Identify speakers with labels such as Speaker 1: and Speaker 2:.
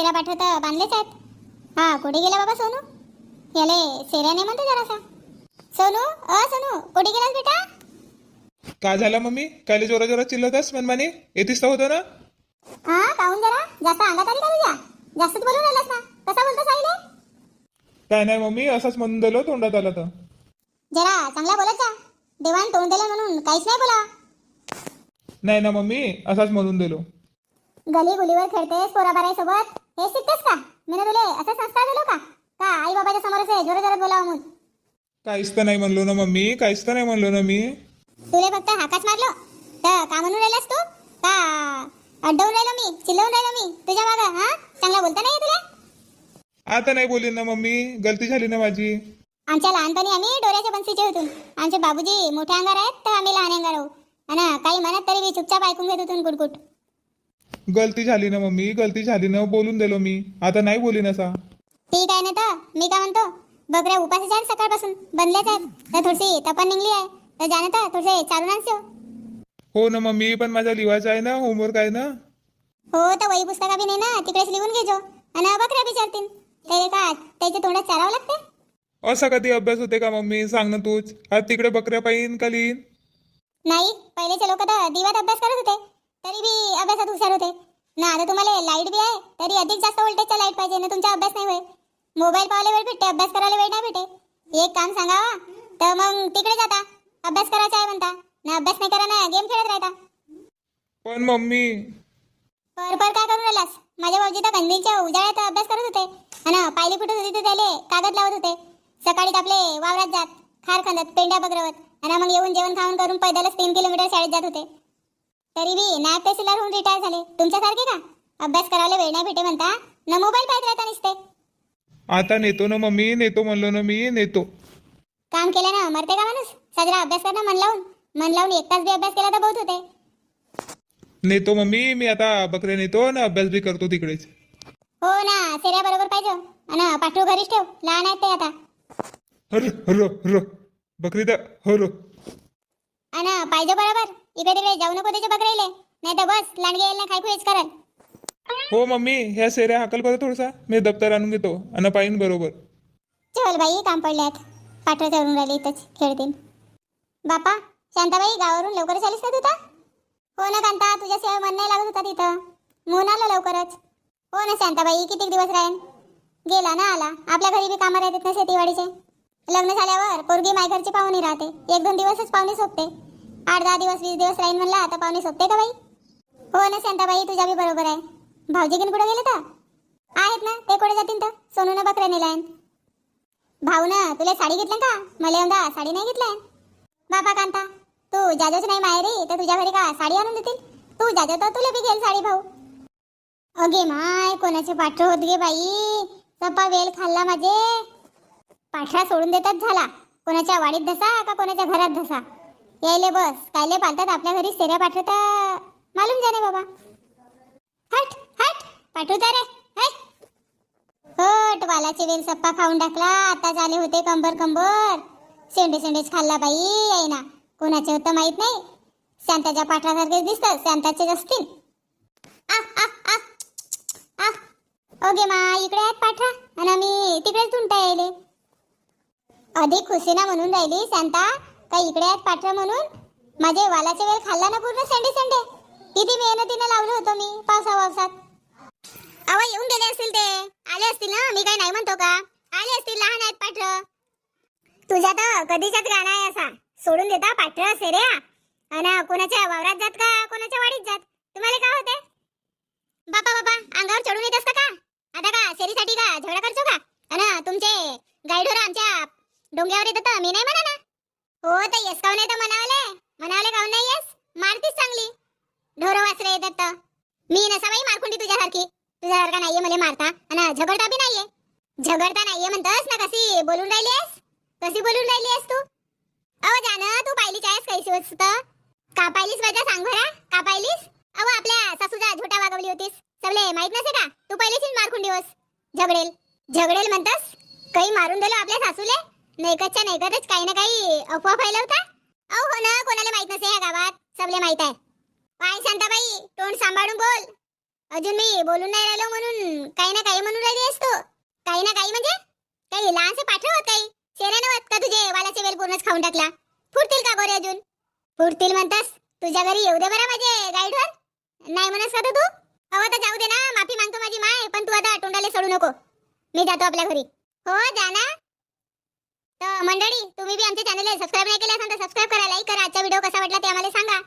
Speaker 1: सेरा पाठवत बांधलेच आहेत. हा कुठे गेला बाबा सोनू? याले सेऱ्याने म्हणतो जरासा. सोनू अ सोनू कुठे गेलास बेटा?
Speaker 2: का झालं मम्मी? कायले जोरा जोरात चिल्लतस मनमाने? येतीस तर होतं ना?
Speaker 1: हा काहून जरा. जास्त अंगात आली का तुझ्या? जास्तच बोलून राहिलास ना? कसा बोलतो साईले
Speaker 2: काय नाही मम्मी असंच म्हणून दिलं तोंडात आलं तर.
Speaker 1: जरा चांगला बोलत जा. देवान तोंड दिलं म्हणून काहीच नाही बोला.
Speaker 2: नाही ना मम्मी असाच म्हणून दिलो.
Speaker 1: गली गुलीवर खेळतेस पोराबाराई सोबत हे शिकतेस का? मी तुले असं संस्कार दिलो का? का आई बाबाच्या समोरच आहे? जोर जोरात बोलावं म्हणून.
Speaker 2: काहीच तर नाही म्हणलो ना मम्मी. काहीच तर नाही म्हणलो ना मी.
Speaker 1: तुले फक्त हाकाच मारलो. तर का म्हणून राहिलास तू? का अड्डवून राहिलो मी? चिल्लवून राहिलो मी? तुझ्या मागं हा? चांगला बोलता नाही तुला?
Speaker 2: आता नाही बोलीन ना मम्मी. गलती झाली ना माझी.
Speaker 1: आमच्या लहानपणी आम्ही डोऱ्याच्या बंसीचे होतो. आमचे बाबूजी मोठे अंगार आहेत तर आम्ही लहान अंगार आहो आणि काही म्हणत तरी मी चुपचाप ऐकून घेत होतो गुडगुट
Speaker 2: गलती झाली ना मम्मी गलती झाली ना बोलून दिलो मी. आता नाही बोलीन असा.
Speaker 1: ठीक आहे ना तर मी काय म्हणतो? बकऱ्या उपासाच्या आहेत सकाळपासून. बनल्याच आहेत तर थोडीशी तपन निघली आहे. तर जाणं तर थोडेसे चालून आणशो
Speaker 2: हो ना मम्मी पण माझा लिवायचा आहे ना होमवर्क आहे ना.
Speaker 1: हो तर वही पुस्तका बी नाही ना तिकडेच लिहून घेजो. आणि बकऱ्या विचारतील ते का त्याच्या तोंडात चारावं लागते?
Speaker 2: असा कधी अभ्यास होते का मम्मी? सांग ना तूच. आज तिकडे बकऱ्या पाहिन का लिहीन?
Speaker 1: नाही पहिलेचे लोक तर दिवात अभ्यास करत होते. तरी बी अभ्यासात हुशार होते. ना आता तुम्हाला लाइट बी आहे तरी अधिक जास्त व्होल्टेजचा लाइट पाहिजे ना तुमचा अभ्यास नाही होय मोबाईल पाहायला वेळ भेटते अभ्यास करायला वेळ नाही भेटे एक काम सांगावा तर मग तिकडे जाता. अभ्यास करायचा आहे म्हणता. ना अभ्यास नाही करा ना गेम खेळत राहता.
Speaker 2: पण मम्मी.
Speaker 1: पर पर काय करून राहिलास? माझ्या भाऊजी तर कंदीलच्या उजाळ्यात अभ्यास करत होते. आणि पायली फुटत होती तर त्याले कागद लावत होते. सकाळी आपले वावरात जात खार खांदत पेंड्या बगरवत आणि मग येऊन जेवण खाऊन करून पैदलच तीन किलोमीटर शाळेत जात होते. तरी बी नायब तहसीलदार होऊन रिटायर झाले. तुमच्यासारखे का? अभ्यास करायला वेळ नाही भेटे म्हणता. ना मोबाईल पाहत राहता नुसते.
Speaker 2: आता नेतो ना मम्मी नेतो म्हणलो ना मी नेतो.
Speaker 1: काम केलं ना मरते का माणूस? साजरा अभ्यास करणं मन लावून. मन लावून एक तास बी अभ्यास केला तर बहुत होते.
Speaker 2: नेतो मम्मी मी आता बकऱ्या नेतो ना अभ्यास बी करतो तिकडेच.
Speaker 1: हो ना सेऱ्या बरोबर पाहिजे आणि पाठवू घरीच ठेव. लहान आहेत ते आता.
Speaker 2: हर हर हर. बकरी तर हर.
Speaker 1: आणि पाहिजे बरोबर. इकडे तिकडे जाऊ नको त्याच्या बकराईले नाही तर बस लांडगे येईल ना खाय खुयच करल
Speaker 2: हो मम्मी ह्या सेऱ्या हाकल बरं थोडसा. मी दप्तर आणून घेतो. आणि पाहिन बरोबर.
Speaker 1: चल बाई काम पडल्यात. पाठवा चढून राहिले इथंच खेळतील बापा शांताबाई गावावरून लवकरच आलीस ना तू तर? हो ना कांता तुझ्याशिवाय मन नाही लागत होता तिथं. म्हणून आलो लवकरच. हो ना शांताबाई किती दिवस राहीन? गेला ना आला. आपल्या घरी बी कामं राहतात ना शेतीवाडीचे. लग्न झाल्यावर पोरगी मायघरची पाहुणी राहते. एक दोन दिवसच पाहुणी सोपते. आठ दहा दिवस वीस दिवस राहीन म्हणला आता पाहुणे सोपते का बाई? हो ना शांताबाई तुझ्या बी बरोबर आहे. भाऊजी कुठं गेले तर? आहेत ना ते कुठे जातील तर? सोनूनं बकऱ्या नेलायन भाऊ ना तुला साडी घेतली का? मला यंदा साडी नाही घेतलाय बाबा कांता तू जाजोच नाही माहेरी तर तुझ्या घरी का साडी आणून देतील? तू जाजो तर तुला बी घेईल साडी भाऊ. अगे माय कोणाचे पाठ होत गे बाई? सप्पा वेल खाल्ला माझे. पाठरा सोडून देतात झाला. कोणाच्या वाडीत धसा का कोणाच्या घरात धसा? यायले बस. कायले पालतात? आपल्या घरी सेऱ्या पाठवता? मालूम जाणे बाबा. हट हट. पाठवता रे. हट. वालाचे वेल सप्पा खाऊन टाकला. आता झाले होते कंबर कंबर. शेंडे शेंडेच खाल्ला बाई आहे ना कोणाचे होतं माहीत नाही. शांताच्या पाठासारखेच दिसतात शांताचेच असतील. ओके मा इकडे आहेत पाठरा आणि आम्ही तिकडेच तुंटा यायले अधिक खुशीना म्हणून राहिली शांता. का इकडे आहेत पाठवा म्हणून? माझे वालाचे वेल खाल्ला ना पूर्ण संडे संडे? किती मेहनतीनं लावलं होतं मी पावसा पावसात. अवा येऊन गेले असतील ते. आले असतील ना? मी काय नाही म्हणतो का? आले असतील लहान आहेत पाठ तुझ्या तर कधीच्यात गाणं आहे असा. सोडून देता पाठर सेऱ्या. आणि कोणाच्या वावरात जात का? कोणाच्या वाडीत जात? तुम्हाला काय होते बापा बापा अंगावर चढून येत असतं का? आता का शेरीसाठी का? झगडा करतो का? आणि तुमचे गाईड आमच्या डोंग्यावर येतात मी नाही म्हणा ना हो तर येस काऊन तर म्हणावले? म्हणावले काऊन नाही येस? मारतीस चांगली. ढोर वासरे येतात तर. मी नसाबाई मारकुंडी तुझ्यासारखी. तुझ्यासारखा नाहीये मला मारता. आणि झगडता बी नाहीये. झगडता नाहीये म्हणतस ना कशी बोलून राहिली आहेस? कशी बोलून राहिली आहेस तू? अव जान तू पाहिलीच आहेस कैसी वस्त? का पाहिलीस माझ्या सांग भरा का पाहिलीस अव आपल्या सासूचा झोटा वागवली होतीस. सबले माहीत नसे का? तू पहिलीच मारकुंडी होस झगडेल. झगडेल म्हणतस? काही मारून दिलं आपल्या सासूले? नैकतच्या नैकतच काही ना काही अफवा फैलवता? अहो हो ना कोणाला माहीत नसे या गावात. सबले माहीत आहे. काय शांताबाई तोंड सांभाळून बोल. अजून मी बोलून नाही राहिलो म्हणून काही ना काही म्हणून राहिली असतो काही ना काही म्हणजे? काही लहानसे पाठवत काही. शेऱ्यानं होत का तुझे? वालाचे वेल पूर्णच खाऊन टाकला. फुटतील का गोरे अजून? फुटतील म्हणतास. तुझ्या घरी येऊ दे बरं माझे गाईडवर. नाही म्हणस का तू हवं तर जाऊ दे ना. माफी मागतो माझी माय. पण तू आता तोंडाला सोडू नको. मी जातो आपल्या घरी. हो जा ना तर मंडळी तुम्ही बी आमच्या चॅनलला सबस्क्राईब नाही केलं असेल तर सबस्क्राईब करा लाईक करा. आजचा व्हिडिओ कसा वाटला ते आम्हाला सांगा.